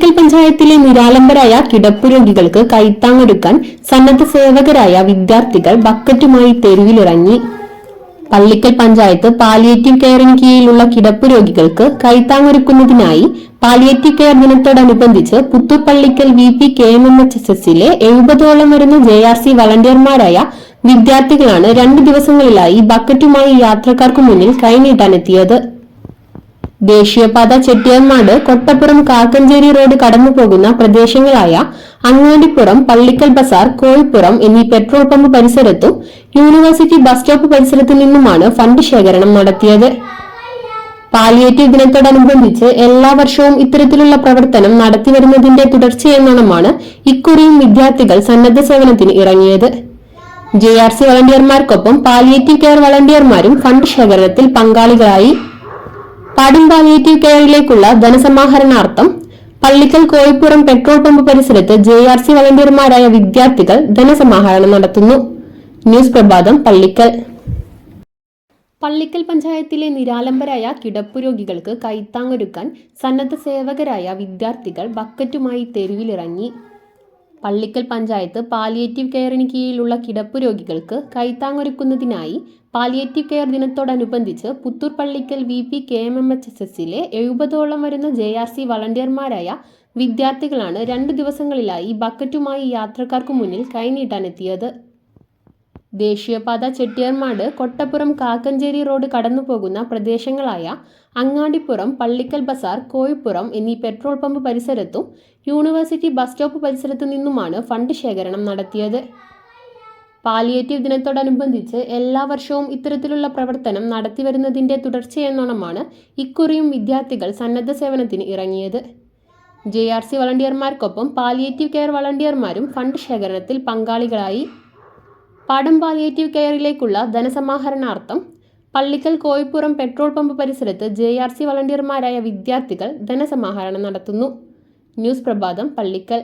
പഞ്ചായത്തിലെ നിരാലംബരായ കിടപ്പ് രോഗികൾക്ക് കൈത്താങ്ങെടുക്കാൻ സന്നദ്ധ സേവകരായ വിദ്യാർത്ഥികൾ ബക്കറ്റുമായി തെരുവിലിറങ്ങി. പള്ളിക്കൽ പഞ്ചായത്ത് പാലിയേറ്റീവ് കെയറിന് കീഴിലുള്ള കിടപ്പ് രോഗികൾക്ക് കൈത്താങ്ങൊരുക്കുന്നതിനായി പാലിയേറ്റീവ് കെയർ ദിനത്തോടനുബന്ധിച്ച് Puthur Pallikkal V P K M M H S എസിലെ എഴുപതോളം വരുന്ന ജെ ആർ സി വളണ്ടിയർമാരായ വിദ്യാർത്ഥികളാണ് രണ്ട് ദിവസങ്ങളിലായി ബക്കറ്റുമായി യാത്രക്കാർക്ക് മുന്നിൽ കൈനീട്ടാനെത്തിയത്. ദേശീയപാത ചെട്ടിയാൻമാട് കൊട്ടപ്പുറം കാക്കഞ്ചേരി റോഡ് കടന്നു പോകുന്ന പ്രദേശങ്ങളായ അങ്ങാടിപ്പുറം പള്ളിക്കൽ ബസാർ കോഴിപ്പുറം എന്നീ പെട്രോൾ പമ്പ് പരിസരത്തും യൂണിവേഴ്സിറ്റി ബസ് സ്റ്റോപ്പ് പരിസരത്തു നിന്നുമാണ് ഫണ്ട് ശേഖരണം നടത്തിയത്. പാലിയേറ്റീവ് ദിനത്തോടനുബന്ധിച്ച് എല്ലാ വർഷവും ഇത്തരത്തിലുള്ള പ്രവർത്തനം നടത്തിവരുന്നതിന്റെ തുടർച്ചയെന്നോണമാണ് ഇക്കുറിയും വിദ്യാർത്ഥികൾ സന്നദ്ധ സേവനത്തിന് ഇറങ്ങിയത്. ജെ ആർ സി വളണ്ടിയർമാർക്കൊപ്പം പാലിയേറ്റീവ് കെയർ വളണ്ടിയർമാരും ഫണ്ട് ശേഖരണത്തിൽ പങ്കാളികളായി. പാടും പാലിയേറ്റീവ് കെയറിലേക്കുള്ള ധനസമാഹരണാർത്ഥം പള്ളിക്കൽ കോഴിപ്പുറം പെട്രോൾ പമ്പ് പരിസരത്ത് ജെ ആർ സി വളണ്ടിയർമാരായ വിദ്യാർത്ഥികൾ ധനസമാഹരണം നടത്തുന്നു. ന്യൂസ് പ്രഭാതം പള്ളിക്കൽ. പള്ളിക്കൽ പഞ്ചായത്തിലെ നിരാലംബരായ കിടപ്പ് രോഗികൾക്ക് കൈത്താങ്ങൊരുക്കാൻ സന്നദ്ധ സേവകരായ വിദ്യാർത്ഥികൾ ബക്കറ്റുമായി തെരുവിലിറങ്ങി. പള്ളിക്കൽ പഞ്ചായത്ത് പാലിയേറ്റീവ് കെയറിന് കീഴിലുള്ള കിടപ്പ് രോഗികൾക്ക് കൈത്താങ്ങൊരുക്കുന്നതിനായി പാലിയേറ്റീവ് കെയർ ദിനത്തോടനുബന്ധിച്ച് Puthur Pallikkal V P K M M H S എസിലെ എഴുപതോളം വരുന്ന ജെ ആർ സി വളണ്ടിയർമാരായ വിദ്യാർത്ഥികളാണ് രണ്ട് ദിവസങ്ങളിലായി ബക്കറ്റുമായി യാത്രക്കാർക്ക് മുന്നിൽ കൈനീട്ടാനെത്തിയത് ദേശീയപാത ചെട്ടിയർമാട് കൊട്ടപ്പുറം കാക്കഞ്ചേരി റോഡ് കടന്നു പോകുന്ന പ്രദേശങ്ങളായ അങ്ങാടിപ്പുറം പള്ളിക്കൽ ബസാർ കോഴിപ്പുറം എന്നീ പെട്രോൾ പമ്പ് പരിസരത്തും യൂണിവേഴ്സിറ്റി ബസ് സ്റ്റോപ്പ് പരിസരത്തു നിന്നുമാണ് ഫണ്ട് ശേഖരണം നടത്തിയത്. പാലിയേറ്റീവ് ദിനത്തോടനുബന്ധിച്ച് എല്ലാ വർഷവും ഇത്തരത്തിലുള്ള പ്രവർത്തനം നടത്തിവരുന്നതിന്റെ തുടർച്ചയെന്നോണമാണ് ഇക്കുറിയും വിദ്യാർത്ഥികൾ സന്നദ്ധ സേവനത്തിന് ഇറങ്ങിയത്. ജെ ആർ സി വളണ്ടിയർമാർക്കൊപ്പം പാലിയേറ്റീവ് കെയർ വളണ്ടിയർമാരും ഫണ്ട് ശേഖരണത്തിൽ പങ്കാളികളായി. പാടം പാലിയേറ്റീവ് കെയറിലേക്കുള്ള ധനസമാഹരണാർത്ഥം പള്ളിക്കൽ കോയിപ്പുറം പെട്രോൾ പമ്പ് പരിസരത്ത് ജെ ആർ സി വളണ്ടിയർമാരായ വിദ്യാർത്ഥികൾ ധനസമാഹരണം നടത്തുന്നു. ന്യൂസ് പ്രഭാതം പള്ളിക്കൽ.